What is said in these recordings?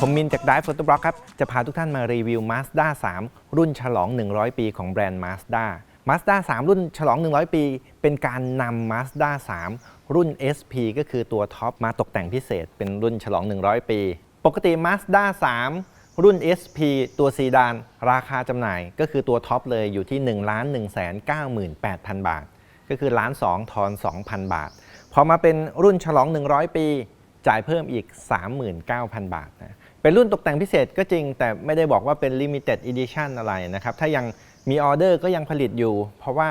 ผมมินจาก Dive Photo Blog ครับ จะพาทุกท่านมารีวิว Mazda 3 รุ่นฉลอง 100 ปีของแบรนด์ Mazda Mazda 3 รุ่นฉลอง 100 ปี เป็นการนำ Mazda 3 รุ่น SP ก็คือตัวท็อปมาตกแต่งพิเศษ เป็นรุ่นฉลอง 100 ปี ปกติ Mazda 3 รุ่น SP ตัวซีดาน ราคาจำหน่ายก็คือตัวท็อปเลยอยู่ที่ 1 1 9 8 0 0 0 บาท ก็คือล้าน2ทอน 2,000 บาท พอมาเป็นรุ่นฉลอง 100 ปี จ่ายเพิ่มอีก 39,000 บาทนะ เป็นรุ่นตกแต่งพิเศษก็จริง แต่ไม่ได้บอกว่าเป็น Limited Edition อะไรนะครับ ถ้ายังมีออเดอร์ก็ยังผลิตอยู่ เพราะว่า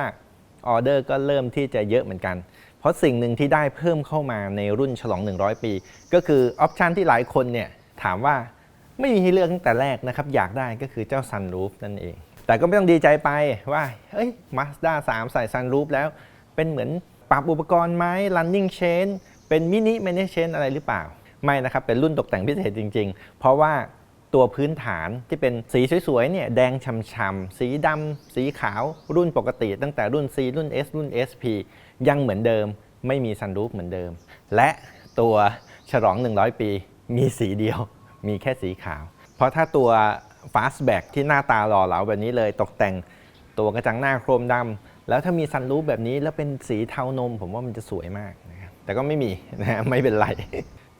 ออเดอร์ก็เริ่มที่จะเยอะเหมือนกัน เพราะสิ่งหนึ่งที่ได้เพิ่มเข้ามาในรุ่นฉลอง 100 ปี ก็คือออปชันที่หลายคนเนี่ยถามว่าไม่มีให้เลือกตั้งแต่แรกนะครับ อยากได้ก็คือเจ้า Sunroof นั่นเอง แต่ก็ไม่ต้องดีใจไปว่าเฮ้ย Mazda 3 ใส่ Sunroof แล้ว เป็นเหมือนปรับอุปกรณ์ไหม running chain เป็นมินิ manage chain อะไรหรือเปล่า ไม่นะครับ เป็นรุ่นตกแต่งพิเศษจริง ๆ เพราะว่าตัวพื้นฐานที่เป็นสีสวยๆเนี่ยแดงช่ำๆสีดำสีขาวรุ่นปกติ ตั้งแต่รุ่น C รุ่น S รุ่น SP ยังเหมือนเดิม ไม่มี sunroof เหมือนเดิม และตัวฉลอง 100 ปี มีสีเดียว มีแค่สีขาว เพราะถ้าตัว fastback ที่หน้าตาหล่อเหลาแบบนี้เลยตกแต่งตัวกระจังหน้าโครมดำแล้วถ้ามีซันรูฟแบบนี้แล้วเป็นสีเทานม ผมว่ามันจะสวยมากนะครับแต่ก็ไม่มีนะฮะไม่เป็นไร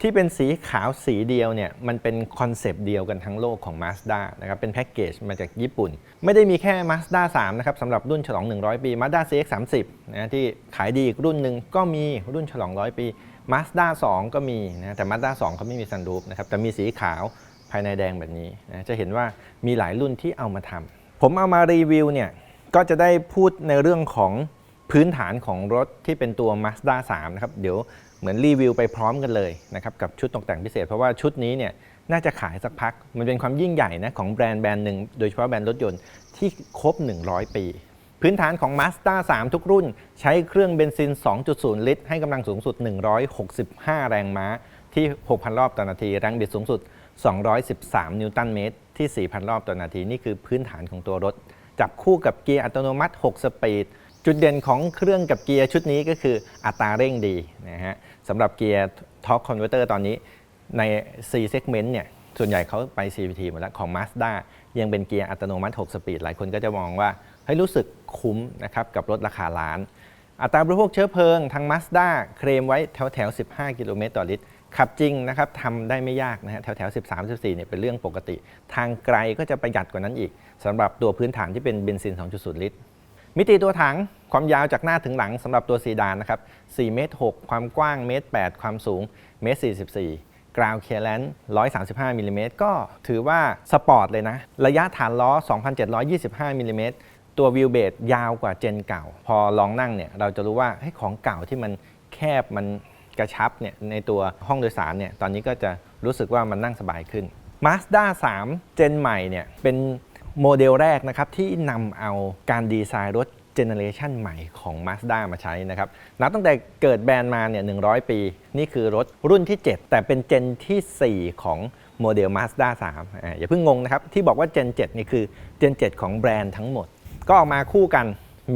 ที่เป็นสีขาวสีเดียวเนี่ยมันเป็นคอนเซปต์เดียวกันทั้งโลกของ Mazda นะครับเป็นแพ็กเกจมาจากญี่ปุ่น ไม่ได้มีแค่ Mazda 3นะครับสำหรับรุ่นฉลอง 100 ปี Mazda CX-30 นะที่ขายดีอีกรุ่นหนึ่งก็มีรุ่นฉลอง 100 ปี Mazda 2 ก็มีนะแต่ Mazda 2เขาไม่มีซันรูฟนะครับแต่มีสีขาวภายในแดงแบบนี้นะจะเห็นว่ามีหลายรุ่นที่เอามาทำผมเอามารีวิวเนี่ยก็จะได้พูดในเรื่องของพื้นฐานของรถที่เป็นตัว Mazda 3 นะครับ เดี๋ยวเหมือนรีวิวไปพร้อมกันเลยนะครับกับชุดตกแต่งพิเศษ เพราะว่าชุดนี้เนี่ยน่าจะขายสักพัก มันเป็นความยิ่งใหญ่นะของแบรนด์แบรนด์หนึ่งโดยเฉพาะแบรนด์รถยนต์ที่ครบ 100 ปี พื้นฐานของ Mazda 3 ทุกรุ่น ใช้เครื่องเบนซิน 2.0 ลิตร ให้กำลังสูงสุด 165 แรงม้าที่ 6,000 รอบต่อนาที แรงบิดสูงสุด 213 นิวตันเมตร ที่ 4,000 รอบต่อนาที นี่คือพื้นฐานของตัวรถ จับคู่กับเกียร์อัตโนมัติ 6 สปีด จุดเด่นของเครื่องกับเกียร์ชุดนี้ก็คืออัตราเร่งดีนะฮะ สำหรับเกียร์ Torque Converter ตอนนี้ใน C segment เนี่ยส่วนใหญ่เขาไป CVT หมดแล้วของ Mazda ยังเป็นเกียร์อัตโนมัติ 6 สปีด หลายคนก็จะมองว่าให้รู้สึกคุ้มนะครับกับรถราคาล้าน อัตราบริโภคเชื้อเพลิงทาง Mazda เคลมไว้แถวแถว 15 กิโลเมตรต่อลิตร ขับจริงนะครับทำได้ไม่ยากนะฮะแถวแถว 13 14เนี่ยเป็นเรื่องปกติ ทางไกลก็จะประหยัดกว่านั้นอีกสำหรับตัวพื้นฐานที่เป็นเบนซิน 2.0 ลิตร มิติตัวถังความยาวจากหน้าถึงหลังสำหรับตัวซีดานนะครับ4เมตร6ความกว้างเมตร8ความสูงเมตร44กราวเคลียร์แลนด์135มิลลิเมตรก็ถือว่าสปอร์ตเลยนะ ระยะฐานล้อ 2,725มิลลิเมตรตัววิวเบสยาวกว่าเจนเก่า พอลองนั่งเนี่ยเราจะรู้ว่าเฮ้ของเก่าที่มันแคบมันกระชับเนี่ยในตัวห้องโดยสารเนี่ยตอนนี้ก็จะรู้สึกว่ามันนั่งสบายขึ้น Mazda 3 เจนใหม่เนี่ยเป็น โมเดลแรกนะครับที่นำเอาการดีไซน์รถเจเนเรชันใหม่ของ Mazda มาใช้นะครับ นับตั้งแต่เกิดแบรนด์มาเนี่ย 100 ปี นี่คือรถรุ่นที่ 7 แต่เป็นเจนที่ 4 ของโมเดล Mazda 3อ่าอย่าเพิ่งงงนะครับ ที่บอกว่าเจน 7 นี่คือเจน 7 ของแบรนด์ทั้งหมด ก็ออกมาคู่กัน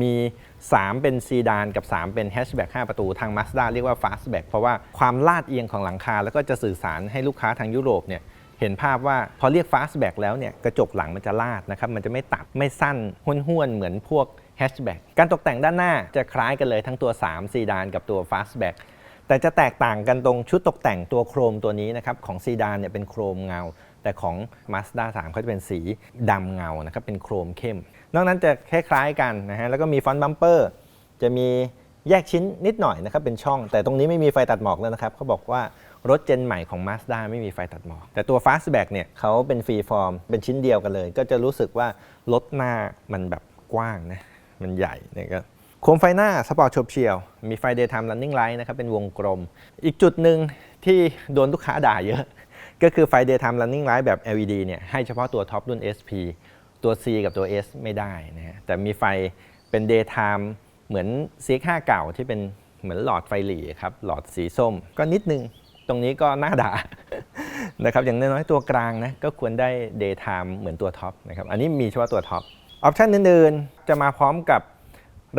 มี 3 เป็นซีดานกับ 3 เป็นแฮชแบ็ก5ประตูทาง Mazda เรียกว่า Fastback เพราะว่าความลาดเอียงของหลังคา แล้วก็จะสื่อสารให้ลูกค้าทางยุโรปเนี่ย เห็นภาพว่าพอเรียก Fastback แล้วเนี่ยกระจกหลังมันจะลาดนะครับมันจะไม่ตัดไม่สั้นห้วนๆเหมือนพวกแฮชแบ็กการตกแต่งด้านหน้าจะคล้ายกันเลยทั้งตัว 3 ซีดานกับตัว Fastback แต่จะแตกต่างกันตรงชุดตกแต่งตัวโครมตัวนี้นะครับของซีดานเนี่ยเป็นโครมเงา แต่ของ Mazda 3เขาจะเป็นสีดำเงานะครับเป็นโครมเข้ม นอกนั้นจะคล้ายๆกันนะฮะแล้วก็มีฟอนต์บัมเปอร์จะมีแยกชิ้นนิดหน่อยนะครับเป็นช่อง แต่ตรงนี้ไม่มีไฟตัดหมอกแล้วนะครับเขาบอกว่า รถเจนใหม่ของ Mazda ไม่มีไฟตัดหมอก แต่ตัว Fastback เนี่ยเขาเป็นฟรีฟอร์ม เป็นชิ้นเดียวกันเลย ก็จะรู้สึกว่ารถหน้ามันแบบกว้างนะ มันใหญ่เนะครับโคมไฟหน้าสปอร์ตโฉบเฉี่ยว มีไฟ daytime running light นะครับ เป็นวงกลม อีกจุดหนึ่งที่โดนลูกค้าด่าเยอะ ก็คือไฟ daytime running light แบบ LED เนี่ยให้เฉพาะตัวท็อปรุ่น SP ตัว C กับตัว S ไม่ได้นะฮะแต่มีไฟเป็น daytime เหมือน CX5 เก่าที่เป็นเหมือนหลอดไฟหลีครับ หลอดสีส้มก็นิดนึง ตรงนี้ก็น่าด่านะครับอย่างน้อยๆตัวกลางนะก็ควรได้ daytime เหมือนตัวท็อปนะครับอันนี้มีเฉพาะตัวท็อปออปชันอื่นๆ จะมาพร้อมกับ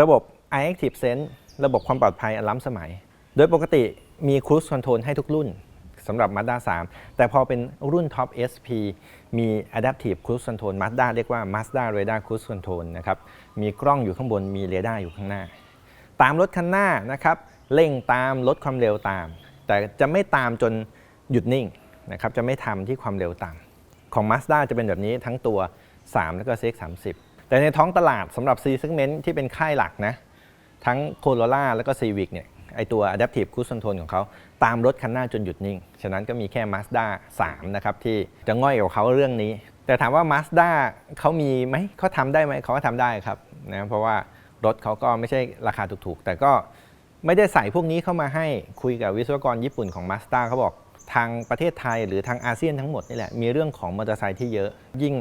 ระบบ iActive Sense ระบบความปลอดภัยอันล้ำสมัย โดยปกติมี Cruise Control ให้ทุกรุ่นสำหรับ Mazda 3 แต่พอเป็นรุ่น Top SP มี Adaptive Cruise Control Mazda เรียกว่า Mazda Radar Cruise Control นะครับ มีกล้องอยู่ข้างบน มีเรดาร์อยู่ข้างหน้า ตามรถคันหน้านะครับ เร่งตาม ลดความเร็วตาม แต่จะไม่ตามจนหยุดนิ่งนะครับจะไม่ทำที่ความเร็วต่ำของ Mazda จะเป็นแบบนี้ทั้งตัว 3 แล้วก็ CX30 แต่ในท้องตลาดสำหรับ C segment ที่เป็นค่ายหลักนะทั้ง Corolla แล้วก็ Civic เนี่ยไอตัว Adaptive Cruise Control ของเขาตามรถคันหน้าจนหยุดนิ่ง ฉะนั้นก็มีแค่ Mazda 3 นะครับ ที่จะง่อยกว่าเขาเรื่องนี้ แต่ถามว่า Mazda เขามีไหมเขาทำได้ไหมเขาก็ทำได้ครับนะเพราะว่ารถเขาก็ไม่ใช่ราคาถูกๆ แต่ก็ ไม่ได้ใส่พวกนี้เข้ามาให้คุยกับวิศวกรญี่ปุ่นของ Mazda เขาบอกทางประเทศไทยหรือทางอาเซียนทั้งหมดนี่แหละ มีเรื่องของมอเตอร์ไซค์ที่เยอะ ยิ่ง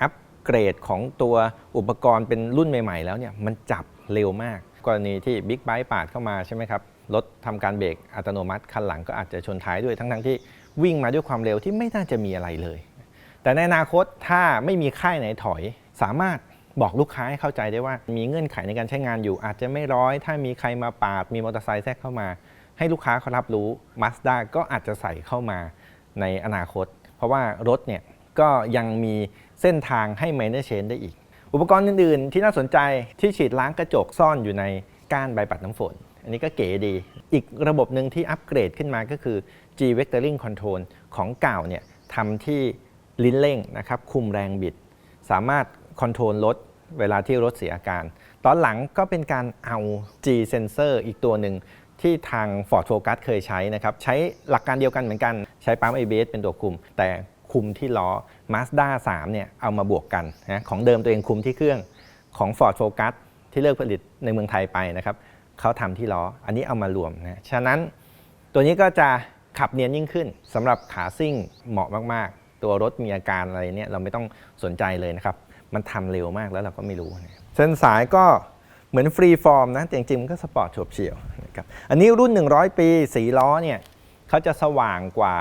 อัปเกรดของตัวอุปกรณ์เป็นรุ่นใหม่ๆ แล้วเนี่ยมันจับเร็วมาก กรณีที่บิ๊กไบค์ปาดเข้ามาใช่ไหมครับ รถทำการเบรกอัตโนมัติคันหลังก็อาจจะชนท้ายด้วยทั้งๆที่วิ่งมาด้วยความเร็วที่ไม่น่าจะมีอะไรเลย แต่ในอนาคตถ้าไม่มีค่ายไหนถอย สามารถ บอกลูกค้าให้เข้าใจได้ว่ามีเงื่อนไขในการใช้งานอยู่ อาจจะไม่ร้อย ถ้ามีใครมาปาดมีมอเตอร์ไซค์แทรกเข้ามา ให้ลูกค้าเขารับรู้ Mazda ก็อาจจะใส่เข้ามาในอนาคต เพราะว่ารถเนี่ยก็ยังมีเส้นทางให้ manage change ได้อีก อุปกรณ์อื่นๆ ที่น่าสนใจที่ฉีดล้างกระจกซ่อนอยู่ในก้านใบปัดน้ำฝน อันนี้ก็เก๋ดี อีกระบบหนึ่งที่อัปเกรดขึ้นมาก็คือ G Vectoring Control ของเก่าเนี่ยทำที่ลิ้นเร่งนะครับคุมแรงบิด สามารถ คอนโทรลรถเวลาที่รถเสียอาการ ตอนหลังก็เป็นการเอา G Sensor อีกตัวหนึ่งที่ทาง Ford Focus เคยใช้นะครับ ใช้หลักการเดียวกันเหมือนกัน ใช้ปั๊ม ABS เป็นตัวคุม แต่คุมที่ล้อ Mazda 3เนี่ยเอามาบวกกันนะของเดิมตัวเองคุมที่เครื่องของ Ford Focus ที่เลิกผลิตในเมืองไทยไปนะครับเขาทำที่ล้อ อันนี้เอามารวมนะ ฉะนั้นตัวนี้ก็จะขับเนียนยิ่งขึ้นสำหรับขาซิ่งเหมาะมาก ๆ ตัวรถมีอาการอะไรเนี่ยเราไม่ต้องสนใจเลยนะครับ มันทำเร็วมากแล้วเราก็ไม่รู้ เส้นสายก็เหมือนฟรีฟอร์มนะ แต่จริงๆมันก็สปอร์ตโฉบเฉี่ยวนะครับอันนี้รุ่น 100 ปีสีล้อเนี่ยเขาจะสว่างกว่า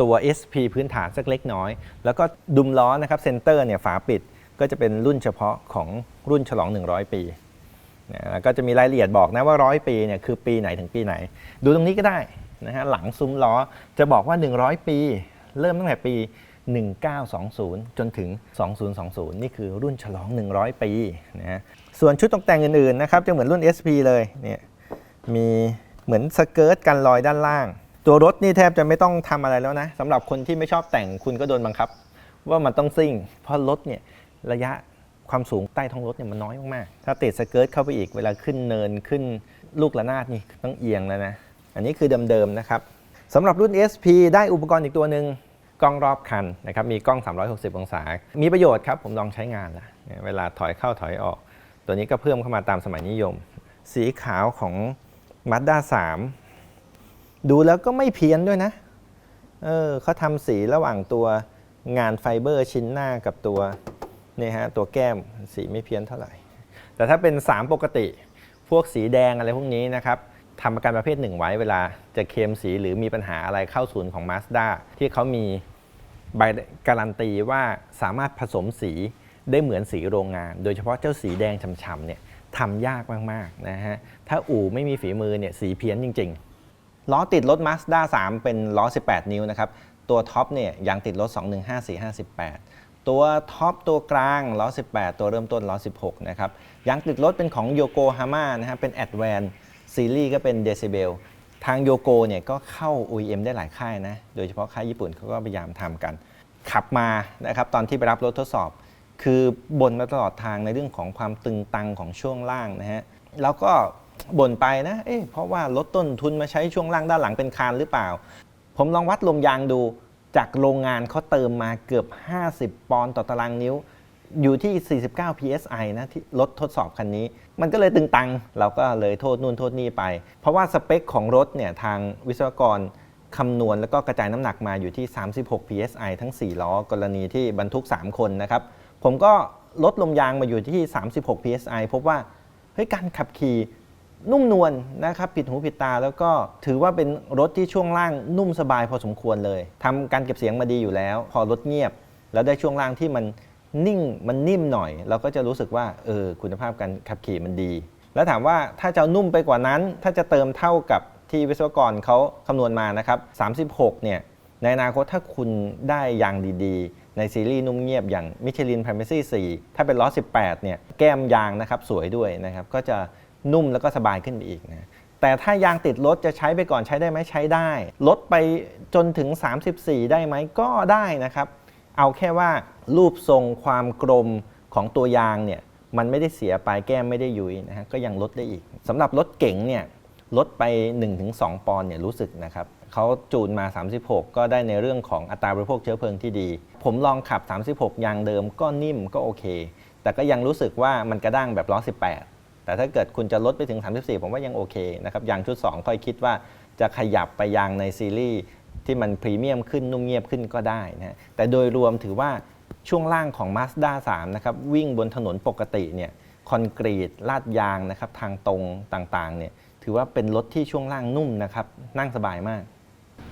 ตัว SP พื้นฐานสักเล็กน้อย แล้วก็ดุมล้อนะครับเซนเตอร์เนี่ยฝาปิดก็จะเป็นรุ่นเฉพาะของรุ่นฉลอง 100 ปีนะแล้วก็จะมีรายละเอียดบอกนะว่าร้อยปีเนี่ยคือปีไหนถึงปีไหน ดูตรงนี้ก็ได้นะฮะหลังซุ้มล้อจะบอกว่า 100 ปี เริ่มตั้งแต่ปี 1920 จนถึง 2020 นี่คือรุ่นฉลอง 100 ปีนะฮะส่วนชุดตกแต่งอื่นๆนะครับจะเหมือนรุ่น SP เลยเนี่ยมีเหมือนสเกิร์ตกันรอยด้านล่าง ตัวรถนี่แทบจะไม่ต้องทำอะไรแล้วนะสำหรับคนที่ไม่ชอบแต่งคุณก็โดนบังคับ ว่ามันต้องซิ่ง เพราะรถเนี่ยระยะความสูงใต้ท้องรถเนี่ยมันน้อยมากๆ ถ้าติดสเกิร์ตเข้าไปอีกเวลาขึ้นเนินขึ้นลูกระนาดนี่ต้องเอียงแล้วนะ อันนี้คือเดิมๆนะครับสำหรับรุ่น SP ได้อุปกรณ์อีกตัวหนึ่ง กล้องรอบคันนะครับมีกล้อง 360 องศา มีประโยชน์ครับผมลองใช้งานแล้วเนี่ยเวลาถอยเข้าถอยออก ตัวนี้ก็เพิ่มเข้ามาตามสมัยนิยม สีขาวของ Mazda 3 ดูแล้วก็ไม่เพี้ยนด้วยนะเออเขาทำสีระหว่างตัวงานไฟเบอร์ชิ้นหน้ากับตัวนี่ฮะตัวแก้มสีไม่เพี้ยนเท่าไหร่ แต่ถ้าเป็น 3 ปกติ พวกสีแดงอะไรพวกนี้นะครับ ทำประกันประเภทหนึ่งไว้เวลาจะเคลมสีหรือมีปัญหาอะไรเข้าศูนย์ของ Mazda ที่เขามีใบการันตีว่าสามารถผสมสีได้เหมือนสีโรงงาน โดยเฉพาะเจ้าสีแดงฉ่ำๆเนี่ยทำยากมากๆนะฮะถ้าอู่ไม่มีฝีมือเนี่ยสีเพี้ยนจริง ๆ ล้อติดรถ Mazda 3 เป็นล้อ 18 นิ้วนะครับ ตัวท็อปเนี่ยยางติดรถ 215458 ตัวท็อปตัวกลางล้อ 18 ตัวเริ่มต้นล้อ 16 นะครับยางติดรถเป็นของโยโกฮาม่านะฮะเป็น a d v a n ซีรีส์ก็เป็น Decibel ทางโยโกเนี่ยก็เข้า OEM ได้หลายค่ายนะ โดยเฉพาะค่ายญี่ปุ่นเขาก็พยายามทำกัน ขับมานะครับตอนที่ไปรับรถทดสอบ คือบนมาตลอดทางในเรื่องของความตึงตังของช่วงล่างนะฮะแล้วก็บ่นไปนะเอ๊ะเพราะว่าลดต้นทุนมาใช้ช่วงล่างด้านหลังเป็นคานหรือเปล่า ผมลองวัดลมยางดูจากโรงงานเขาเติมมาเกือบ 50 ปอนด์ต่อตารางนิ้ว อยู่ที่ 49 psi นะที่รถทดสอบคันนี้ มันก็เลยตึงตัง เราก็เลยโทษนู่นโทษนี่ไป เพราะว่าสเปคของรถเนี่ยทางวิศวกรคำนวณแล้วก็กระจายน้ำหนักมาอยู่ที่ 36 psi ทั้ง 4 ล้อกรณีที่บรรทุก 3 คนนะครับ ผมก็ลดลมยางมาอยู่ที่ 36 psi พบว่าเฮ้ยการขับขี่นุ่มนวลนะครับผิดหูผิดตาแล้วก็ถือว่าเป็นรถที่ช่วงล่างนุ่มสบายพอสมควรเลยทำการเก็บเสียงมาดีอยู่แล้ว พอรถเงียบ แล้วได้ช่วงล่างที่มัน นิ่งมันนิ่มหน่อย เราก็จะรู้สึกว่าเออคุณภาพการขับขี่มันดี แล้วถามว่าถ้าจะนุ่มไปกว่านั้น ถ้าจะเติมเท่ากับที่วิศวกรเขาคำนวณมานะครับ36เนี่ยในอนาคตถ้าคุณได้ยางดีๆ ในซีรีส์นุ่มเงียบอย่างมิชลิน p r i m a c y 4ถ้าเป็นล้อ18เนี่ยแก้มยางนะครับสวยด้วยนะครับก็จะนุ่มแล้วก็สบายขึ้นไปอีกนะแต่ถ้ายางติดรถจะใช้ไปก่อนใช้ได้ไหมใช้ได้ ลดไปจนถึง 34 ได้ไหมก็ได้นะครับ เอาแค่ว่ารูปทรงความกลมของตัวยางเนี่ยมันไม่ได้เสียไปแก้มไม่ได้ยุยนะฮะก็ยังลดได้อีกสำหรับรถเก๋งเนี่ยลดไป 1-2 ปอนด์เนี่ยรู้สึกนะครับเขาจูนมา 36 ก็ได้ในเรื่องของอัตราบริโภคเชื้อเพลิงที่ดี ผมลองขับ 36 ยางเดิมก็นิ่มก็โอเค แต่ก็ยังรู้สึกว่ามันกระด้างแบบล้อ18 แต่ถ้าเกิดคุณจะลดไปถึง 34 ผมว่ายังโอเคนะครับยางชุด 2 ค่อยคิดว่าจะขยับไปยางในซีรีส์ ที่มันพรีเมียมขึ้นนุ่มเงียบขึ้นก็ได้นะฮะแต่โดยรวมถือว่าช่วงล่างของ Mazda 3นะครับวิ่งบนถนนปกติเนี่ยคอนกรีตลาดยางนะครับทางตรงต่างๆเนี่ยถือว่าเป็นรถที่ช่วงล่างนุ่มนะครับนั่งสบายมาก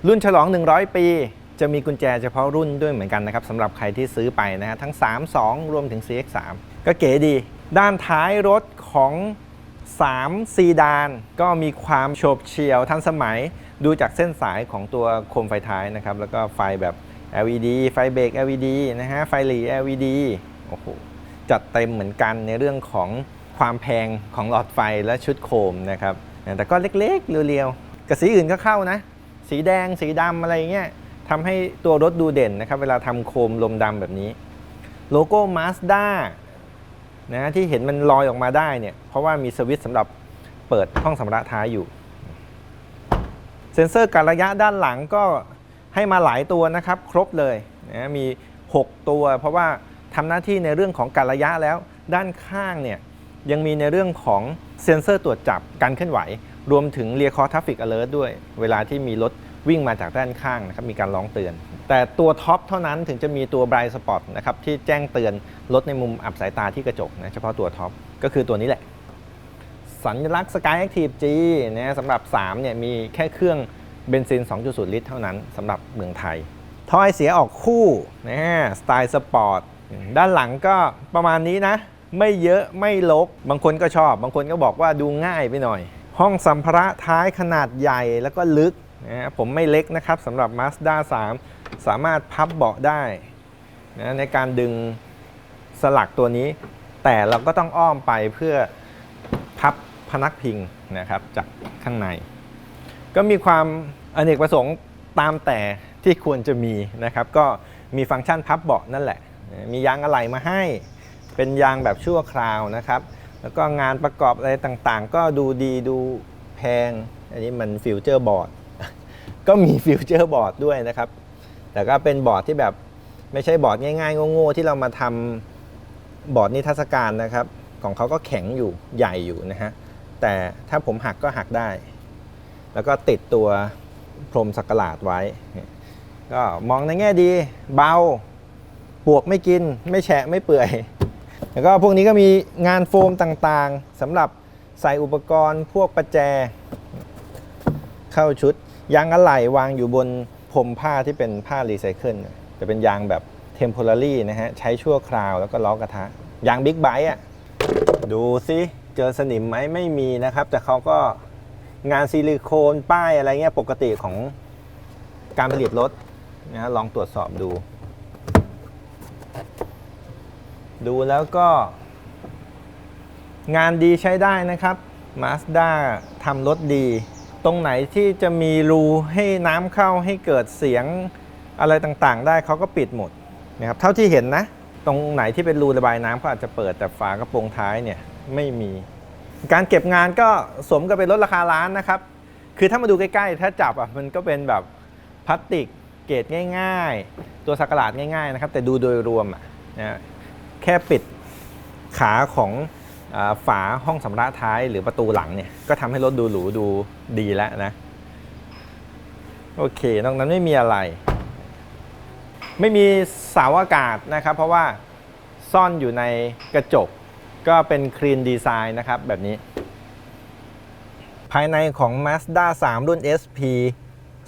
รุ่นฉลอง 100 ปี จะมีกุญแจเฉพาะรุ่นด้วยเหมือนกันนะครับสำหรับใครที่ซื้อไปนะฮะทั้ง 3 2 รวมถึง CX3 ก็เก๋ดี ด้านท้ายรถของ 3 ซีดาน ก็มีความโฉบเฉี่ยวทันสมัย ดูจากเส้นสายของตัวโคมไฟท้ายนะครับ แล้วก็ไฟแบบ LED ไฟเบรก LED นะฮะ ไฟหลี LED โอ้โห จัดเต็มเหมือนกันในเรื่องของความแพงของหลอดไฟและชุดโคมนะครับ แต่ก็เล็กๆ เรียวๆ กับสีอื่นก็เข้านะ สีแดง สีดำอะไรเงี้ยทำให้ตัวรถดูเด่นนะครับ เวลาทำโคมลมดำแบบนี้ โลโก้ Mazda นะที่เห็นมันลอยออกมาได้เนี่ย เพราะว่ามีสวิตช์สำหรับเปิดห้องสำระท้ายอยู่ เซ็นเซอร์การระยะด้านหลังก็ให้มาหลายตัวนะครับ ครบเลยนะมี 6 ตัว เพราะว่าทำหน้าที่ในเรื่องของการระยะแล้ว ด้านข้างเนี่ยยังมีในเรื่องของเซ็นเซอร์ตรวจจับการเคลื่อนไหว รวมถึง Rear Core Traffic Alert ด้วย เวลาที่มีรถวิ่งมาจากด้านข้างนะครับมีการร้องเตือน แต่ตัวท็อปเท่านั้นถึงจะมีตัว Blind Spot นะครับที่แจ้งเตือนรถในมุมอับสายตาที่กระจกนะเฉพาะตัวท็อปก็คือตัวนี้แหละ สัญลักษณ์ Sky Active G นะสำหรับ3เนี่ยมีแค่เครื่องเบนซิน 2.0 ลิตรเท่านั้นสำหรับเมืองไทยท่อไอเสียออกคู่นะสไตล์สปอร์ตด้านหลังก็ประมาณนี้นะ ไม่เยอะไม่ลก บางคนก็ชอบ บางคนก็บอกว่าดูง่ายไปหน่อย ห้องสัมภาระท้ายขนาดใหญ่แล้วก็ลึกนะผมไม่เล็กนะครับสำหรับ Mazda 3 สามารถพับเบาะได้นะในการดึงสลักตัวนี้ แต่เราก็ต้องอ้อมไปเพื่อพับ พนักพิงนะครับจากข้างใน ก็มีความอเนกประสงค์ตามแต่ที่ควรจะมีนะครับ ก็มีฟังก์ชันพับเบาะนั่นแหละ มียางอะไหล่มาให้ เป็นยางแบบชั่วคราวนะครับ แล้วก็งานประกอบอะไรต่างๆ ก็ดูดีดูแพง อันนี้มันฟิวเจอร์บอร์ดก็มีฟิวเจอร์บอร์ดด้วยนะครับ แต่ก็เป็นบอร์ดที่แบบไม่ใช่บอร์ดง่ายๆโง่ๆที่เรามาทำบอร์ดนิทรรศการนะครับ ของเขาก็แข็งอยู่ใหญ่อยู่นะฮะ แต่ถ้าผมหักก็หักได้ แล้วก็ติดตัวพรมสักหลาดไว้ ก็มองในแง่ดี เบาปวกไม่กิน ไม่แฉะไม่เปื่อย แล้วก็พวกนี้ก็มีงานโฟมต่างๆสำหรับใส่อุปกรณ์พวกประแจ เข้าชุด ยางอะไหล่วางอยู่บนพรมผ้าที่เป็นผ้ารีไซเคิลจะเป็นยางแบบเทมโพ a ารีนะฮะ ใช้ชั่วคราวแล้วก็ล้อกระทะ ยางบิ๊กไบค์อะ ดูสิ เจอสนิมไหมไม่มีนะครับ แต่เขาก็งานซิลิโคนป้ายอะไรเงี้ยปกติของการผลิตรถนะลองตรวจสอบดู ดูแล้วก็ งานดีใช้ได้นะครับ Mazda ทำรถดี ตรงไหนที่จะมีรูให้น้ำเข้าให้เกิดเสียงอะไรต่างๆ ได้เขาก็ปิดหมดนะครับเท่าที่เห็นนะ ตรงไหนที่เป็นรูระบายน้ำเขาอาจจะเปิดแต่ฝากระโปรงท้ายเนี่ย ไม่มี การเก็บงานก็สมกับเป็นรถราคาล้านนะครับ คือถ้ามาดูใกล้ๆ ถ้าจับอะมันก็เป็นแบบพลาสติกเกรดง่าย ๆ ตัวสักหลาดง่ายๆนะครับ แต่ดูโดยรวมอะนะแค่ปิดขาของฝาห้องสำระท้ายหรือประตูหลังเนี่ยก็ทำให้รถดูหรูดูดีแล้วนะ โอเคนอกนั้นไม่มีอะไร ไม่มีเสาอากาศนะครับ เพราะว่าซ่อนอยู่ในกระจก ก็เป็นคลีนดีไซน์นะครับแบบนี้ ภายในของ Mazda 3 รุ่น SP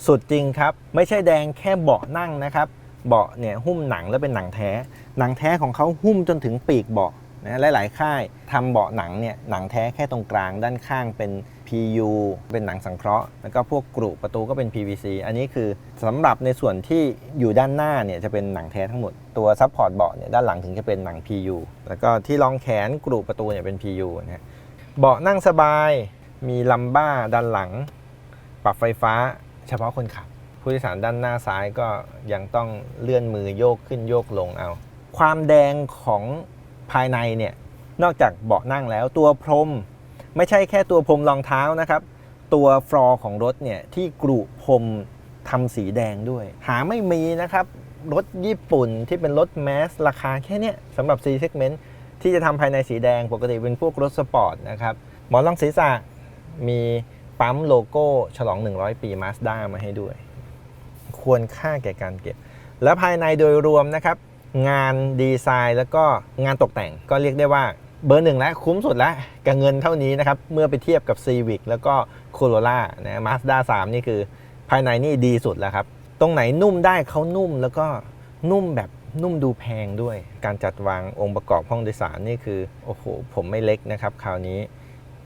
สุดจริงครับ ไม่ใช่แดงแค่เบาะนั่งนะครับ เบาะเนี่ยหุ้มหนังแล้วเป็นหนังแท้ หนังแท้ของเขาหุ้มจนถึงปีกเบาะนะหลายๆ ค่ายทำเบาะหนังเนี่ยหนังแท้แค่ตรงกลางด้านข้างเป็น PU เป็นหนังสังเคราะห์ แล้วก็พวกกรุประตูก็เป็น PVC อันนี้คือสำหรับในส่วนที่อยู่ด้านหน้าเนี่ยจะเป็นหนังแท้ทั้งหมด ตัวซับพอร์ตเบาะเนี่ยด้านหลังถึงจะเป็นหนัง PU แล้วก็ที่รองแขนกรุประตูเนี่ยเป็น PU นะฮะเบาะนั่งสบายมีลัมบ้าด้านหลัง ปรับไฟฟ้าเฉพาะคนขับ ผู้โดยสารด้านหน้าซ้ายก็ยังต้องเลื่อนมือโยกขึ้นโยกลงเอา ความแดงของภายในเนี่ยนอกจากเบาะนั่งแล้วตัวพรม ไม่ใช่แค่ตัวพรมรองเท้านะครับ ตัวฟลอร์ของรถเนี่ยที่กรุพรมทำสีแดงด้วย หาไม่มีนะครับ รถญี่ปุ่นที่เป็นรถแมส ราคาแค่เนี้ยสำหรับ C segment ที่จะทำภายในสีแดงปกติเป็นพวกรถสปอร์ตนะครับหมอนรองศีรษะมีปั๊มโลโก้ฉลอง 100 ปี Mazda มาให้ด้วย ควรค่าแก่การเก็บ และภายในโดยรวมนะครับ งานดีไซน์แล้วก็งานตกแต่งก็เรียกได้ว่า เบอร์หนึ่งแล้วคุ้มสุดแล้วกับเงินเท่านี้นะครับ เมื่อไปเทียบกับ Civic แล้วก็ Corolla นะมาสด้า3นี่คือภายในนี่ดีสุดแล้วครับ ตรงไหนนุ่มได้เขานุ่มแล้วก็นุ่มแบบนุ่มดูแพงด้วย การจัดวางองค์ประกอบห้องโดยสารนี่คือ โอ้โห ผมไม่เล็กนะครับ คราวนี้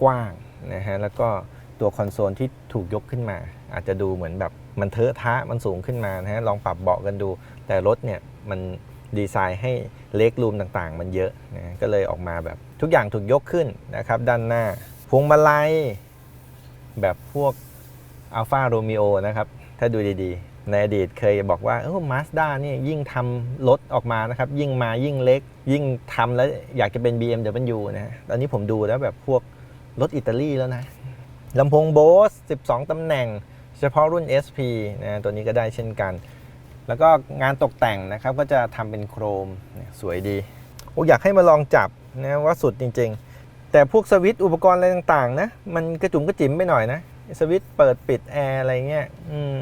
กว้างนะฮะแล้วก็ตัวคอนโซลที่ถูกยกขึ้นมา อาจจะดูเหมือนแบบมันเทอะทะมันสูงขึ้นมานะฮะลองปรับเบาะกันดู แต่รถเนี่ยมันดีไซน์ให้เล็กรูมต่างๆ มันเยอะนะก็เลยออกมาแบบ ทุกอย่างถูกยกขึ้นนะครับด้านหน้า พวงมาลัยแบบพวกอัลฟาโรมิโอนะครับ ถ้าดูดีๆ ในอดีตเคยบอกว่าเออมาสด้านี่ยิ่งทำรถออกมานะครับ ยิ่งมายิ่งเล็ก ยิ่งทำแล้วอยากจะเป็น BMW นะตอนนี้ผมดูแล้วแบบพวกรถอิตาลีแล้วนะลำโพงโบส12 ตำแหน่ง เฉพาะรุ่น SP นะตัวนี้ก็ได้เช่นกัน แล้วก็งานตกแต่งนะครับก็จะทำเป็นโครมสวยดีโอ้อยากให้มาลองจับ นะว่าสุดจริง ๆ แต่พวกสวิตช์อุปกรณ์อะไรต่างๆ นะ มันกระจุ๋มกระจิ๋มไปหน่อยนะ สวิตช์เปิดปิดแอร์อะไรเงี้ยอืม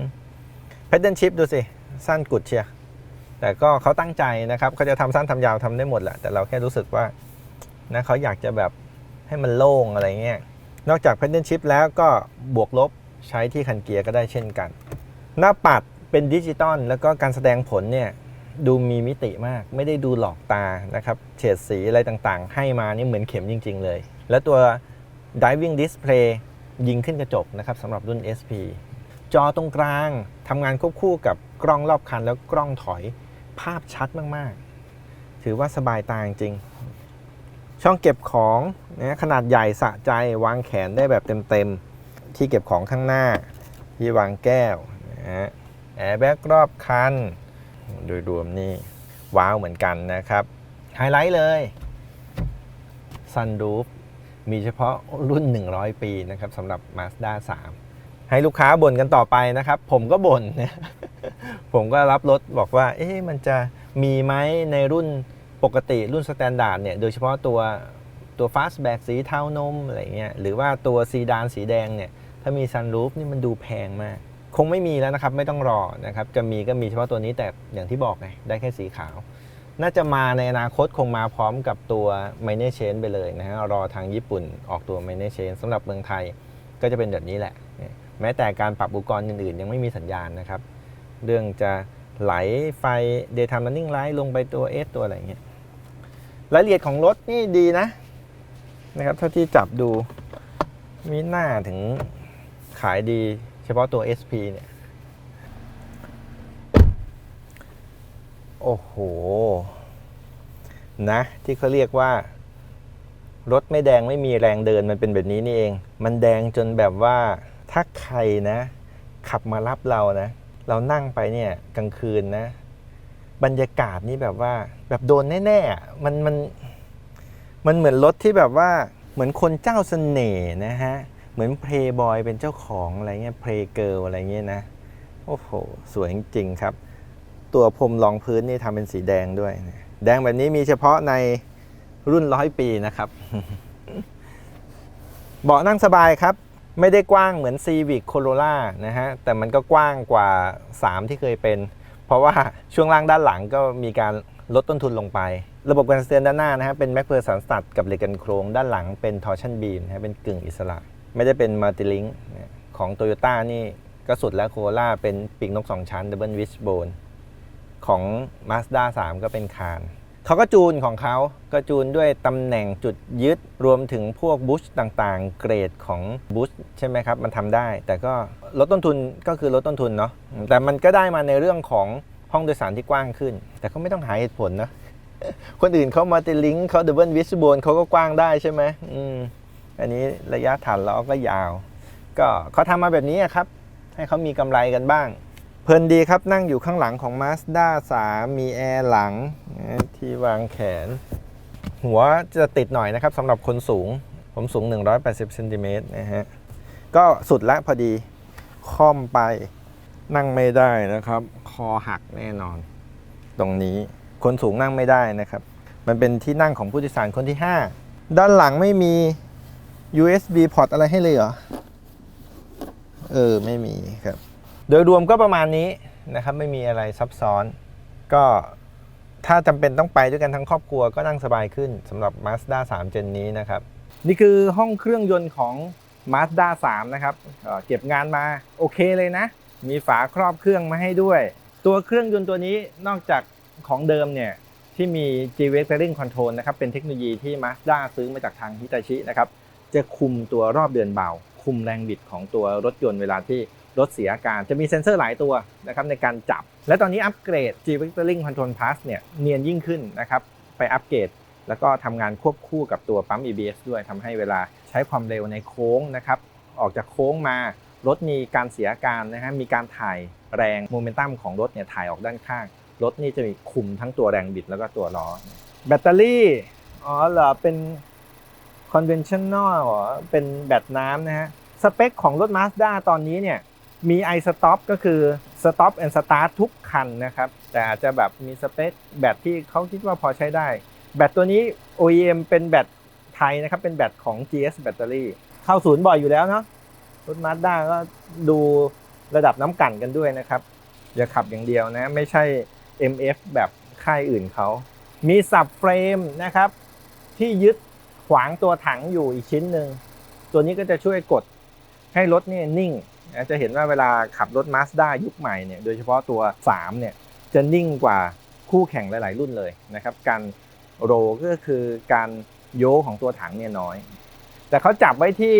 แพดเดิลชิพดูสิ สั้นกุดเชียแต่ก็เขาตั้งใจนะครับเขาจะทำสั้นทำยาวทำได้หมดแหละ แต่เราแค่รู้สึกว่านะเขาอยากจะแบบให้มันโล่งอะไรเงี้ยนอกจากแพดเดิลชิพแล้วก็บวกลบใช้ที่คันเกียร์ก็ได้เช่นกัน หน้าปัดเป็นดิจิตอลแล้วก็การแสดงผลเนี่ย ดูมีมิติมาก ไม่ได้ดูหลอกตานะครับเฉดสีอะไรต่างๆ ให้มานี่เหมือนเข็มจริง ๆ เลย แล้วตัว Diving Display ยิงขึ้นกระจกนะครับสำหรับรุ่น SP จอตรงกลางทำงานควบคู่กับกล้องรอบคันแล้วกล้องถอยภาพชัดมากๆ ถือว่าสบายตาจริง ช่องเก็บของนะขนาดใหญ่สะใจวางแขนได้แบบเต็มๆ ที่เก็บของข้างหน้า ที่วางแก้วนะฮะแอร์แบ็กรอบคัน โดยรวมนี่ว้าวเหมือนกันนะครับ ไฮไลท์เลยซัน o ูฟมีเฉพาะรุ่น 100 ปีนะครับสำหรับ Mazda 3 ให้ลูกค้าบ่นกันต่อไปนะครับ ผมก็บ่นนผมก็รับรถบอกว่า เอ๊ะมันจะมีไหมในรุ่นปกติรุ่นสแตนดาร์ดเนี่ย โดยเฉพาะตัวตัว Fastback สีเทานมอะไรเงี้ยหรือว่าตัวซีดานสีแดงเนี่ย ถ้ามีซันรูฟนี่มันดูแพงมาก คงไม่มีแล้วนะครับ ไม่ต้องรอนะครับ จะมีก็มีเฉพาะตัวนี้แต่อย่างที่บอกไงได้แค่สีขาว น่าจะมาในอนาคตคงมาพร้อมกับตัว m i n o r Change ไปเลยนะฮะรอทางญี่ปุ่นออกตัว m i n o r Change สำหรับเมืองไทยก็จะเป็นแบบนี้แหละ แม้แต่การปรับอุปกรณ์อื่นๆ ยังไม่มีสัญญาณนะครับ เรื่องจะไหลไฟ daytime running light ลงไปตัว S ตัวอะไรเงี้ยรายละเอียดของรถนี่ดีนะนะครับเท่าที่จับดูมีหน้าถึงขายดี เฉพาะตัว SP เนี่ย โอ้โห นะ ที่เขาเรียกว่า รถไม่แดงไม่มีแรงเดินมันเป็นแบบนี้นี่เอง มันแดงจนแบบว่าถ้าใครนะ ขับมารับเรานะ เรานั่งไปเนี่ยกลางคืนนะ บรรยากาศนี่แบบว่า แบบโดนแน่ๆ มันมันมันเหมือนรถที่แบบว่าเหมือนคนเจ้าเสน่ห์นะฮะ เหมือนเพลย์บอยเป็นเจ้าของอะไรเงี้ยเพลย์เกิลอะไรเงี้ยนะ โอ้โห สวยจริงๆครับ ตัวพรมรองพื้นนี่ทำเป็นสีแดงด้วย แดงแบบนี้มีเฉพาะในรุ่นร้อยปีนะครับ เบาะนั่งสบายครับ ไม่ได้กว้างเหมือน Civic Corolla นะฮะ แต่มันก็กว้างกว่า 3 ที่เคยเป็น เพราะว่าช่วงล่างด้านหลังก็มีการลดต้นทุนลงไป ระบบการสเตือนด้านหน้านะฮะเป็นแม็กเพอร์สันสตัดกับเหล็กกันโครงด้านหลังเป็นทอร์ชันบีมนะฮะเป็นกึ่งอิสระ ไม่ได้เป็นมัลติลิงของ t o y ยต้นี่ก็สุดแล้วโคล่าเป็นปีกนก 2 ชั้น Double Wishbone ของ Mazda 3 ก็เป็นคานเขาก็จูนของเขาก็จูนด้วยตำแหน่งจุดยึดรวมถึงพวกบูชต่างๆ เกรดของบูชใช่ไหมครับ มันทำได้ แต่ก็ลดต้นทุนก็คือลดต้นทุนเนาะแต่มันก็ได้มาในเรื่องของห้องโดยสารที่กว้างขึ้น แต่ก็ไม่ต้องหาเหตุผลนะคนอื่นเขามาติลิงเขาดับเบิลวิสโบนเขาก็กว้างได้ใช่ไหมอืม อันนี้ระยะฐานล้อก็ยาว ก็เขาทำมาแบบนี้ครับ ให้เขามีกำไรกันบ้าง เพลินดีครับนั่งอยู่ข้างหลังของ Mazda 3 มีแอร์หลังที่วางแขน หัวจะติดหน่อยนะครับสำหรับคนสูง ผมสูง 180เซนติเมตรนะฮะ ก็สุดละพอดีค่อมไปนั่งไม่ได้นะครับ คอหักแน่นอน ตรงนี้คนสูงนั่งไม่ได้นะครับ มันเป็นที่นั่งของผู้โดยสารคนที่ 5 ด้านหลังไม่มี USB port อะไรให้เลยเหรอ เออ ไม่มีครับ โดยรวมก็ประมาณนี้นะครับ ไม่มีอะไรซับซ้อน ก็ถ้าจำเป็นต้องไปด้วยกันทั้งครอบครัวก็นั่งสบายขึ้นสำหรับ Mazda 3 Gen นี้นะครับ นี่คือห้องเครื่องยนต์ของ Mazda 3 นะครับเออเก็บงานมาโอเคเลยนะ มีฝาครอบเครื่องมาให้ด้วย ตัวเครื่องยนต์ตัวนี้นอกจากของเดิมเนี่ยที่มี G Vectoring Control นะครับ เป็นเทคโนโลยีที่ Mazda ซื้อมาจากทางฮิตาชินะครับ จะคุมตัวรอบเดือนเบา คุมแรงบิดของตัวรถยนต์เวลาที่รถเสียอาการจะมีเซ็นเซอร์หลายตัวนะครับในการจับ และตอนนี้อัปเกรด G Vectoring Control Plus เนี่ยเนียนยิ่งขึ้นนะครับไปอัปเกรด แล้วก็ทำงานควบคู่กับตัวปั๊ม EBS ด้วยทำให้เวลาใช้ความเร็วในโค้งนะครับออกจากโค้งมารถมีการเสียอาการนะฮะมีการถ่ายแรงโมเมนตัมของรถเนี่ยถ่ายออกด้านข้าง รถนี่จะมีคุมทั้งตัวแรงบิดแล้วก็ตัวล้อ แบตเตอรี่อ๋อเหรอเป็น conventional เหรอเป็นแบตน้ำนะฮะ สเปคของรถ Mazda ตอนนี้เนี่ยมี iStop ก็คือ stop and start ทุกคันนะครับ แต่อาจจะแบบมีสเปคแบตที่เขาคิดว่าพอใช้ได้ แบตตัวนี้ OEM เป็นแบตไทยนะครับ เป็นแบตของ GS Battery เข้าศูนย์บ่อยอยู่แล้วเนาะรถ Mazda ก็ดูระดับน้ำกันกันด้วยนะครับ อย่าขับอย่างเดียวนะ ไม่ใช่ MF แบบค่ายอื่นเขา มีสับเฟรมนะครับ ที่ยึด ขวางตัวถังอยู่อีกชิ้นหนึ่งตัวนี้ก็จะช่วยกดให้รถเนี่ยนิ่งจะเห็นว่าเวลาขับรถ Mazda ยุคใหม่เนี่ยโดยเฉพาะตัว 3 เนี่ยจะนิ่งกว่าคู่แข่งหลาย ๆ รุ่นเลยนะครับ การโรก็คือการโยของตัวถังเนี่ยน้อย แต่เขาจับไว้ที่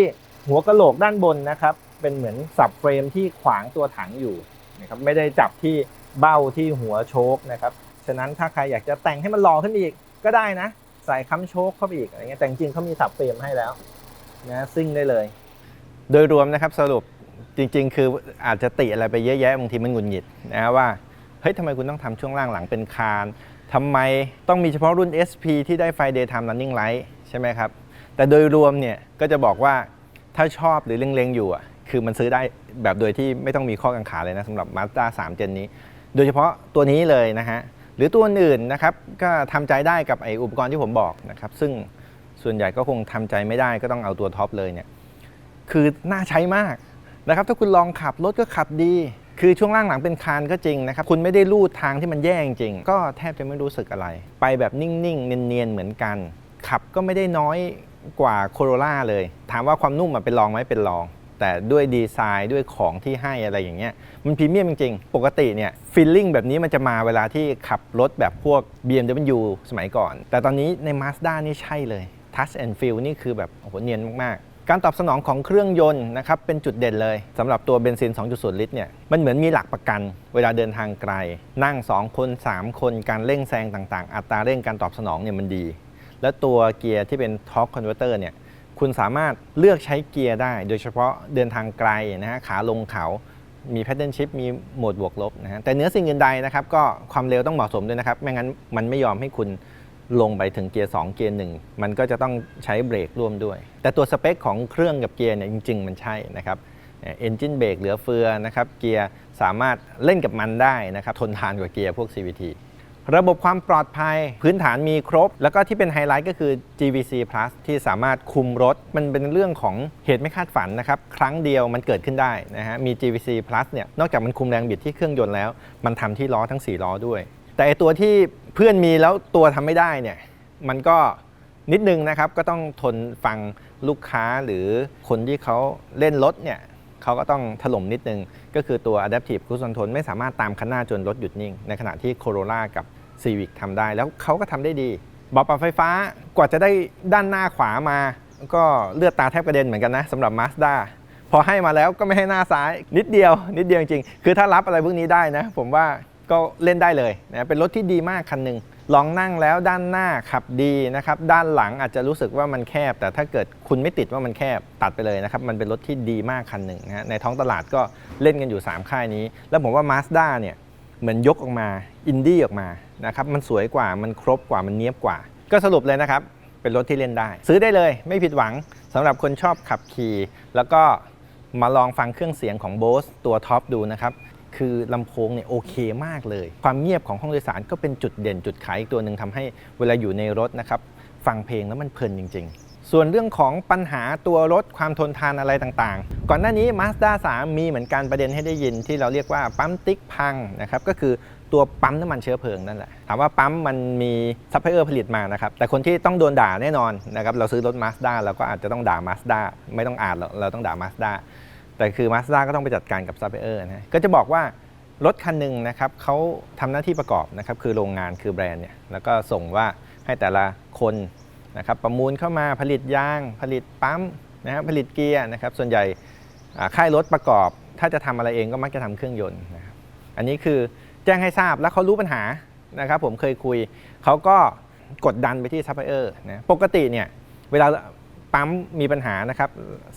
หัวกะโหลกด้านบนนะครับ เป็นเหมือนสับเฟรมที่ขวางตัวถังอยู่นะครับไม่ได้จับที่เบ้าที่หัวโชคนะครับฉะนั้นถ้าใครอยากจะแต่งให้มันหล่อขึ้นอีกก็ได้นะ ใส่ค้ำโชคเข้าไปอีกอะไรเงี้ยแต่จริงๆเขามีสับเฟรมให้แล้วนะซิ่งได้เลย โดยรวมนะครับสรุปจริง ๆ คืออาจจะติอะไรไปเยอะแยะบางทีมันหงุดหงิดนะว่าเฮ้ยทำไมคุณต้องทำช่วงล่างหลังเป็นคานทำไมต้องมีเฉพาะรุ่น SP ที่ได้ไฟ Daytime Running Light ใช่ไหมครับ แต่โดยรวมเนี่ยก็จะบอกว่าถ้าชอบหรือเล็งๆอยู่อะคือมันซื้อได้แบบโดยที่ไม่ต้องมีข้อกังขาเลยนะสำหรับ Mazda 3 Gen นี้ โดยเฉพาะตัวนี้เลยนะฮะ หรือตัวอื่นนะครับก็ทำใจได้กับไออุปกรณ์ที่ผมบอกนะครับ ซึ่งส่วนใหญ่ก็คงทำใจไม่ได้ก็ต้องเอาตัวท็อปเลยเนี่ยคือน่าใช้มากนะครับ ถ้าคุณลองขับรถก็ขับดี คือช่วงล่างหลังเป็นคานก็จริงนะครับ คุณไม่ได้ลูดทางที่มันแย่จริงก็แทบจะไม่รู้สึกอะไร ไปแบบนิ่งๆ เนียนๆ เหมือนกัน ขับก็ไม่ได้น้อยกว่าโคโรล่าเลย ถามว่าความนุ่มมันเป็นรองไหมเป็นรอง แต่ด้วยดีไซน์ด้วยของที่ให้อะไรอย่างเงี้ยมันพรีเมียมจริงๆ ปกติเนี่ยฟีลลิ่งแบบนี้มันจะมาเวลาที่ขับรถแบบพวก BMW สมัยก่อน แต่ตอนนี้ใน Mazda นี่ใช่เลย Touch and Feel นี่คือแบบโอ้โหเนียนมากๆ การตอบสนองของเครื่องยนต์นะครับเป็นจุดเด่นเลยสำหรับตัวเบนซิน 2.0 ลิตรเนี่ยมันเหมือนมีหลักประกัน เวลาเดินทางไกล นั่ง 2 คน 3 คนการเร่งแซงต่างๆ อัตราเร่งการตอบสนองเนี่ยมันดี และตัวเกียร์ที่เป็น Torque Converter เนี่ย คุณสามารถเลือกใช้เกียร์ได้ โดยเฉพาะเดินทางไกลนะฮะขาลงเขา มี paddle shift มีโหมดบวกลบนะฮะแต่เนื้อสิ่งอื่นใดนะครับก็ความเร็วต้องเหมาะสมด้วยนะครับ ไม่งั้นมันไม่ยอมให้คุณลงไปถึงเกียร์ 2 เกียร์ 1 มันก็จะต้องใช้เบรกร่วมด้วย แต่ตัวสเปคของเครื่องกับเกียร์เนี่ยจริง ๆ มันใช่นะครับเอนจินเบรกเหลือเฟือนะครับเกียร์สามารถเล่นกับมันได้นะครับทนทานกว่าเกียร์พวก CVT ระบบความปลอดภัยพื้นฐานมีครบ แล้วก็ที่เป็นไฮไลท์ก็คือ GVC Plus ที่สามารถคุมรถ มันเป็นเรื่องของเหตุไม่คาดฝันนะครับครั้งเดียวมันเกิดขึ้นได้นะฮะมี GVC Plus เนี่ยนอกจากมันคุมแรงบิดที่เครื่องยนต์แล้ว มันทำที่ล้อทั้ง 4 ล้อด้วย แต่ไอตัวที่เพื่อนมีแล้วตัวทำไม่ได้เนี่ยมันก็นิดนึงนะครับก็ต้องทนฟังลูกค้าหรือคนที่เขาเล่นรถเนี่ยเขาก็ต้องถล่มนิดนึง ก็คือตัว Adaptive Cruise Control ไม่สามารถตามคันหน้าจนรถหยุดนิ่ง ในขณะที่ Corolla กับ Civic ทำได้แล้วเขาก็ทำได้ดีบาะปรับไฟฟ้ากว่าจะได้ด้านหน้าขวามา ก็เลือดตาแทบกระเด็นเหมือนกันนะสำหรับ Mazda พอให้มาแล้วก็ไม่ให้หน้าซ้ายนิดเดียว นิดเดียวจริง คือถ้ารับอะไรพวกนี้ได้นะ ผมว่าก็เล่นได้เลยนะเป็นรถที่ดีมากคันหนึ่งลองนั่งแล้วด้านหน้าขับดีนะครับด้านหลังอาจจะรู้สึกว่ามันแคบ แต่ถ้าเกิดคุณไม่ติดว่ามันแคบตัดไปเลยนะครับมันเป็นรถที่ดีมากคันหนึ่งนะในท้องตลาดก็เล่นกันอยู่ 3 ค่ายนี้ แล้วผมว่า Mazda เนี่ยเหมือนยกออกมาอินดี้ออกมา นะครับมันสวยกว่ามันครบกว่ามันเนี้ยบกว่า ก็สรุปเลยนะครับ เป็นรถที่เล่นได้ ซื้อได้เลยไม่ผิดหวังสำหรับคนชอบขับขี่ แล้วก็มาลองฟังเครื่องเสียงของ Bose ตัวท็อปดูนะครับคือลำโพงเนี่ยโอเคมากเลย ความเงียบของห้องโดยสารก็เป็นจุดเด่นจุดขายอีกตัวหนึ่งทำให้เวลาอยู่ในรถนะครับฟังเพลงแล้วมันเพลินจริง ๆ ส่วนเรื่องของปัญหาตัวรถความทนทานอะไรต่างๆ ก่อนหน้านี้ Mazda 3 มีเหมือนกันประเด็นให้ได้ยินที่เราเรียกว่าปั๊มติ๊กพังนะครับก็คือ ตัวปั๊มน้ำมันเชื้อเพลิงนั่นแหละถามว่าปั๊มมันมีซัพพลายเออร์ผลิตมานะครับแต่คนที่ต้องโดนด่าแน่นอนนะครับเราซื้อรถ Mazda เราก็อาจจะต้องด่า Mazda ไม่ต้องอ่านเราเราต้องด่า Mazda แต่คือ Mazda ก็ต้องไปจัดการกับซัพพลายเออร์นะก็จะบอกว่ารถคันหนึ่งนะครับเขาทำหน้าที่ประกอบนะครับคือโรงงานคือแบรนด์เนี่ยแล้วก็ส่งว่าให้แต่ละคนนะครับประมูลเข้ามาผลิตยาง ผลิตปั๊มนะครับผลิตเกียร์นะครับส่วนใหญ่ค่ายรถประกอบ ถ้าจะทำอะไรเองก็มักจะทำเครื่องยนต์นะครับอันนี้คือ แจ้งให้ทราบแล้วเขารู้ปัญหานะครับผมเคยคุยเขาก็กดดันไปที่ซัพพลายเออร์นะปกติเนี่ยเวลาปั๊มมีปัญหานะครับ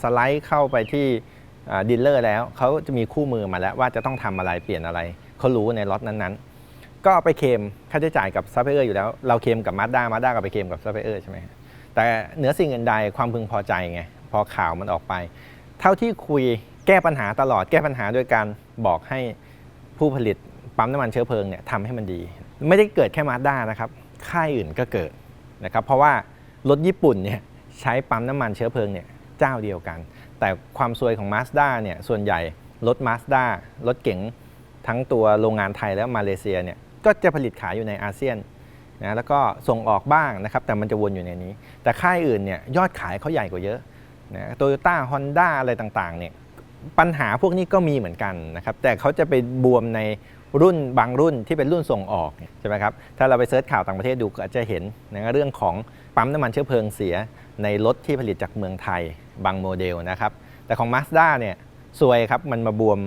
สไลด์เข้าไปที่ดีลเลอร์แล้วเขาจะมีคู่มือมาแล้วว่าจะต้องทำอะไรเปลี่ยนอะไรเขารู้ในล็อตนั้นๆ ก็ไปเคมค่าใช้จ่ายกับซัพพลายเออร์อยู่แล้ว เราเคมกับมาด้ามาด้าก็ไปเคมกับซัพพลายเออร์ใช่ไหมแต่เหนือสิ่งอื่นใดความพึงพอใจไงพอข่าวมันออกไป เท่าที่คุยแก้ปัญหาตลอดแก้ปัญหาโดยการบอกให้ผู้ผลิต ปั๊มน้ำมันเชื้อเพลิงเนี่ยทำให้มันดี ไม่ได้เกิดแค่มาด้านะครับค่ายอื่นก็เกิดนะครับเพราะว่ารถญี่ปุ่นเนี่ยใช้ปั๊มน้ำมันเชื้อเพลิงเนี่ยเจ้าเดียวกัน แต่ความซวยของ Mazda เนี่ยส่วนใหญ่รถ Mazda รถเก๋งทั้งตัวโรงงานไทยและมาเลเซียเนี่ยก็จะผลิตขายอยู่ในอาเซียนนะแล้วก็ส่งออกบ้างนะครับแต่มันจะวนอยู่ในนี้ แต่ค่ายอื่นเนี่ยยอดขายเขาใหญ่กว่าเยอะนะโตโยต้าฮอนด้าอะไรต่างๆเนี่ยปัญหาพวกนี้ก็มีเหมือนกันนะครับแต่เขาจะไปบวมใน รุ่นบางรุ่นที่เป็นรุ่นส่งออกใช่ไหมครับถ้าเราไปเสิร์ชข่าวต่างประเทศดูก็จะเห็นนะเรื่องของปั๊มน้ำมันเชื้อเพลิงเสียในรถที่ผลิตจากเมืองไทยบางโมเดลนะครับแต่ของ Mazda เนี่ยซวยครับมันมาบวม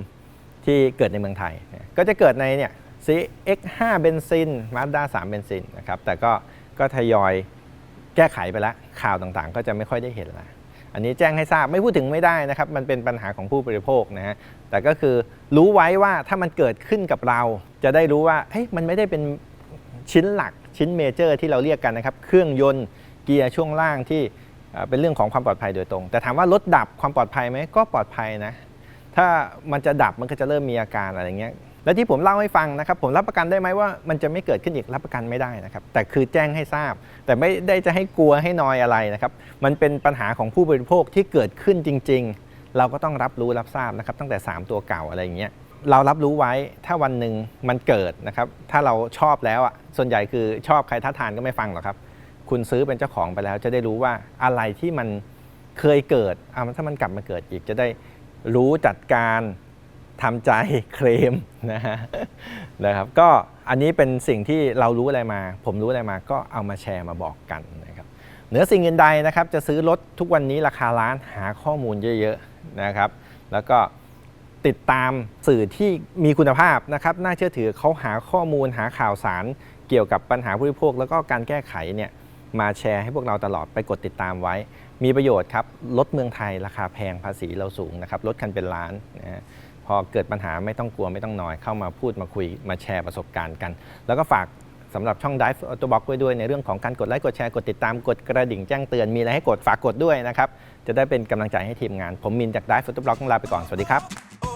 ที่เกิดในเมืองไทย ก็จะเกิดในเนี่ย CX5 เบนซิน Mazda 3 เบนซินนะครับแต่ก็ก็ทยอยแก้ไขไปแล้วข่าวต่างๆ ก็จะไม่ค่อยได้เห็นละ อันนี้แจ้งให้ทราบไม่พูดถึงไม่ได้นะครับ มันเป็นปัญหาของผู้บริโภคนะฮะแต่ก็คือรู้ไว้ว่าถ้ามันเกิดขึ้นกับเรา จะได้รู้ว่าเฮ้ยมันไม่ได้เป็นชิ้นหลักชิ้นเมเจอร์ที่เราเรียกกันนะครับ เครื่องยนต์เกียร์ช่วงล่างที่เป็นเรื่องของความปลอดภัยโดยตรง แต่ถามว่ารถดับความปลอดภัยไหมก็ปลอดภัยนะ ถ้ามันจะดับมันก็จะเริ่มมีอาการอะไรเงี้ย และที่ผมเล่าให้ฟังนะครับผมรับประกันได้ไหมว่ามันจะไม่เกิดขึ้นอีกรับประกันไม่ได้นะครับแต่คือแจ้งให้ทราบ แต่ไม่ได้จะให้กลัวให้นอยอะไรนะครับมันเป็นปัญหาของผู้บริโภคที่เกิดขึ้นจริง ๆ เราก็ต้องรับรู้รับทราบนะครับตั้งแต่ 3 ตัวเก่าอะไรอย่างเงี้ยเรารับรู้ไว้ถ้าวันหนึ่งมันเกิดนะครับถ้าเราชอบแล้วอะส่วนใหญ่คือชอบใครท้าทานก็ไม่ฟังหรอกครับ คุณซื้อเป็นเจ้าของไปแล้ว จะได้รู้ว่าอะไรที่มันเคยเกิดอะถ้ามันกลับมาเกิดอีกจะได้รู้จัดการ ทำใจเคลมนะฮะนะครับก็อันนี้เป็นสิ่งที่เรารู้อะไรมา ผมรู้อะไรมาก็เอามาแชร์มาบอกกันนะครับเหนือสิ่งอื่นใดนะครับ จะซื้อรถทุกวันนี้ราคาล้านหาข้อมูลเยอะๆนะครับ แล้วก็ติดตามสื่อที่มีคุณภาพนะครับน่าเชื่อถือเขาหาข้อมูลหาข่าวสารเกี่ยวกับปัญหาผู้บริโภค แล้วก็การแก้ไขเนี่ยมาแชร์ให้พวกเราตลอดไปกดติดตามไว้ มีประโยชน์ครับรถเมืองไทยราคาแพงภาษีเราสูงนะครับรถคันเป็นล้านนะฮะ พอเกิดปัญหาไม่ต้องกลัวไม่ต้องนอยเข้ามาพูดมาคุยมาแชร์ประสบการณ์กัน แล้วก็ฝากสำหรับช่อง Dive Auto Box ไว้ด้วยในเรื่องของการกดไลค์กดแชร์กดติดตามกดกระดิ่งแจ้งเตือนมีอะไรให้กดฝากกดด้วยนะครับจะได้เป็นกำลังใจให้ทีมงาน ผมมินจาก Dive Auto Box ต้องลาไปก่อนสวัสดีครับ